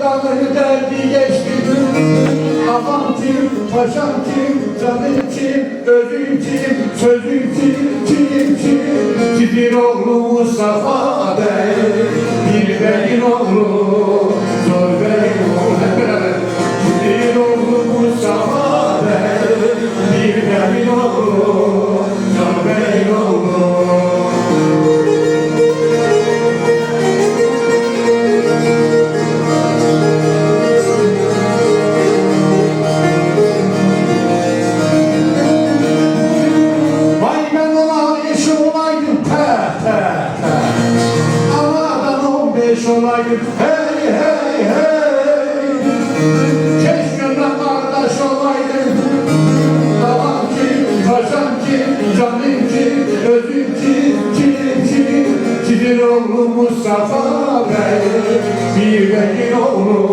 Dağları derdi geçti canım kim, özüm kim, sözüm kim, kim kim. Sizin oğlu Mustafa Bey, Olaydım hey hey hey. Keşke ben kardeş olaydım Babam kim, paşam kim, canım kim, özüm kim, kim kim Sizin oğlu Mustafa Bey, bir beyin oğlu